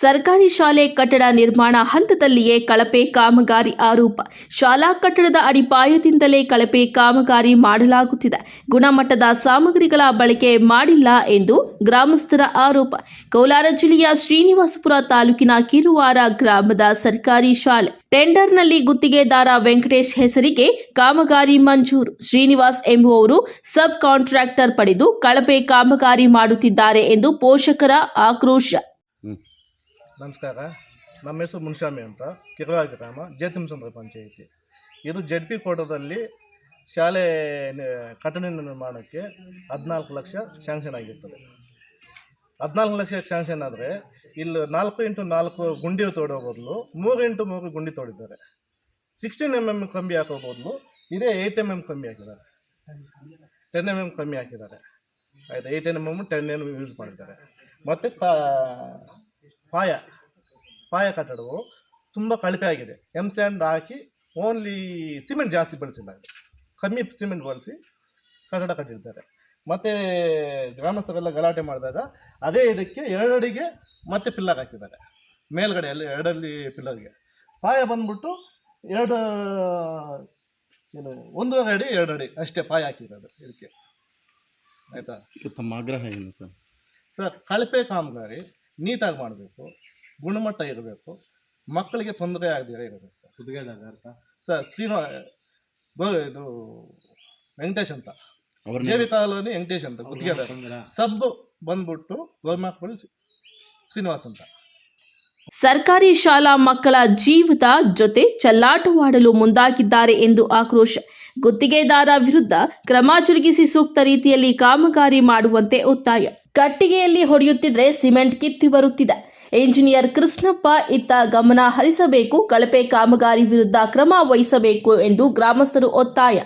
ಸರ್ಕಾರಿ ಶಾಲೆ ಕಟ್ಟಡ ನಿರ್ಮಾಣ ಹಂತದಲ್ಲಿಯೇ ಕಳಪೆ ಕಾಮಗಾರಿ ಆರೋಪ. ಶಾಲಾ ಕಟ್ಟಡದ ಅಡಿಪಾಯದಿಂದಲೇ ಕಳಪೆ ಕಾಮಗಾರಿ ಮಾಡಲಾಗುತ್ತಿದೆ. ಗುಣಮಟ್ಟದ ಸಾಮಗ್ರಿಗಳ ಬಳಕೆ ಮಾಡಿಲ್ಲ ಎಂದು ಗ್ರಾಮಸ್ಥರ ಆರೋಪ. ಕೋಲಾರ ಜಿಲ್ಲೆಯ ಶ್ರೀನಿವಾಸಪುರ ತಾಲೂಕಿನ ಕಿರುವಾರ ಗ್ರಾಮದ ಸರ್ಕಾರಿ ಶಾಲೆ. ಟೆಂಡರ್ನಲ್ಲಿ ಗುತ್ತಿಗೆದಾರ ವೆಂಕಟೇಶ್ ಹೆಸರಿಗೆ ಕಾಮಗಾರಿ ಮಂಜೂರು. ಶ್ರೀನಿವಾಸ್ ಎಂಬುವವರು ಸಬ್ ಕಾಂಟ್ರಾಕ್ಟರ್ ಪಡೆದು ಕಳಪೆ ಕಾಮಗಾರಿ ಮಾಡುತ್ತಿದ್ದಾರೆ ಎಂದು ಪೋಷಕರ ಆಕ್ರೋಶ. ನಮಸ್ಕಾರ. ನಮ್ಮ ಹೆಸರು ಮುನ್ಸ್ವಾಮಿ ಅಂತ ಕಿರವಾರ ಗ್ರಾಮ ಜೇತಿಮಸಂದ್ರ ಪಂಚಾಯಿತಿ. ಇದು ಜಡ್ ಪಿ ಕೋಟದಲ್ಲಿ ಶಾಲೆ ಕಟ್ಟಡ ನಿರ್ಮಾಣಕ್ಕೆ ಹದಿನಾಲ್ಕು ಲಕ್ಷ ಶಾಂಕ್ಷನ್ ಆಗಿರ್ತದೆ. ಹದಿನಾಲ್ಕು ಲಕ್ಷ ಶಾಂಕ್ಷನ್ ಆದರೆ ಇಲ್ಲಿ ನಾಲ್ಕು ಇಂಟು ನಾಲ್ಕು ಗುಂಡಿ ತೋಡೋ ಬದಲು, ಮೂರು ಇಂಟು ಮೂರು ಗುಂಡಿ ತೋಡಿದ್ದಾರೆ. ಸಿಕ್ಸ್ಟೀನ್ ಎಂ ಎಂ ಕಮ್ಮಿ ಹಾಕೋ ಬದಲು, ಇದೇ ಏಯ್ಟ್ ಎಂ ಎಂ ಕಮ್ಮಿ ಹಾಕಿದ್ದಾರೆ. ಟೆನ್ ಎಂ ಎಂ ಕಮ್ಮಿ ಹಾಕಿದ್ದಾರೆ. ಆಯಿತಾ? Eight M M ten M use ಮಾಡಿದ್ದಾರೆ. ಮತ್ತು ಕಾ ಪಾಯ. ಪಾಯ ಕಟ್ಟಡವು ತುಂಬ ಕಳಪೆ ಆಗಿದೆ. ಎಂ ಸ್ಯಾಂಡ್ ಹಾಕಿ ಓನ್ಲಿ ಸಿಮೆಂಟ್ ಜಾಸ್ತಿ ಬಳಸಿಲ್ಲ ಕಮ್ಮಿ ಸಿಮೆಂಟ್ ಬಳಸಿ ಕಟ್ಟಡ ಕಟ್ಟಿರ್ತಾರೆ. ಮತ್ತು ಗ್ರಾಮಸ್ಥರೆಲ್ಲ ಗಲಾಟೆ ಮಾಡಿದಾಗ ಅದೇ ಇದಕ್ಕೆ ಎರಡಡಿಗೆ ಮತ್ತೆ ಪಿಲ್ಲರ್ ಹಾಕಿದ್ದಾರೆ. ಮೇಲ್ಗಡೆ ಅಲ್ಲಿ ಎರಡಲ್ಲಿ ಪಿಲ್ಲರ್ಗೆ. ಪಾಯ ಬಂದ್ಬಿಟ್ಟು ಎರಡು ಏನು ಒಂದೂವರೆ ಅಡಿ ಎರಡು ಅಡಿ ಅಷ್ಟೇ ಪಾಯ ಹಾಕಿರೋದು ಇದಕ್ಕೆ. ಆಯಿತಾ? ತಮ್ಮ ಆಗ್ರಹ ಏನು ಸರ್? ಸರ್ ಕಳಪೆ ಕಾಮಗಾರಿ ನೀಟಾಗಿ ಮಾಡಬೇಕು. ಗುಣಮಟ್ಟ ಇರಬೇಕು. ಮಕ್ಕಳಿಗೆ ತೊಂದರೆ ಆಗದಿರ ಇರಬೇಕು ಸರ್. ಸರ್ ಶ್ರೀನಿವಾ ಗೋ ಇದು ವೆಂಕಟೇಶ್ ಅಂತ. ಜೇವಿ ಕಾಲೋನಿ ವೆಂಕಟೇಶ್ ಅಂತ ಗುತ್ತಿಗೆದಾರ ಸಬ್ ಬಂದ್ಬಿಟ್ಟು ಗೋರ್ಮಾಕ್ಬಲ್ ಶ್ರೀನಿವಾಸ್ ಅಂತ. ಸರ್ಕಾರಿ ಶಾಲಾ ಮಕ್ಕಳ ಜೀವದ ಜೊತೆ ಚಲ್ಲಾಟವಾಡಲು ಮುಂದಾಗಿದ್ದಾರೆ ಎಂದು ಆಕ್ರೋಶ. ಗುತ್ತಿಗೆದಾರ ವಿರುದ್ಧ ಕ್ರಮ ಜರುಗಿಸಿ ಸೂಕ್ತ ರೀತಿಯಲ್ಲಿ ಕಾಮಗಾರಿ ಮಾಡುವಂತೆ ಒತ್ತಾಯ. ಕಟ್ಟಿಗೆಯಲ್ಲಿ ಹೊಡೆಯುತ್ತಿದ್ರೆ ಸಿಮೆಂಟ್ ಕಿತ್ತಿ ಬರುತ್ತಿದೆ. ಇಂಜಿನಿಯರ್ ಕೃಷ್ಣಪ್ಪ ಇತ್ತ ಗಮನ ಹರಿಸಬೇಕು. ಕಳಪೆ ಕಾಮಗಾರಿ ವಿರುದ್ಧ ಕ್ರಮ ವಹಿಸಬೇಕು ಎಂದು ಗ್ರಾಮಸ್ಥರು ಒತ್ತಾಯ.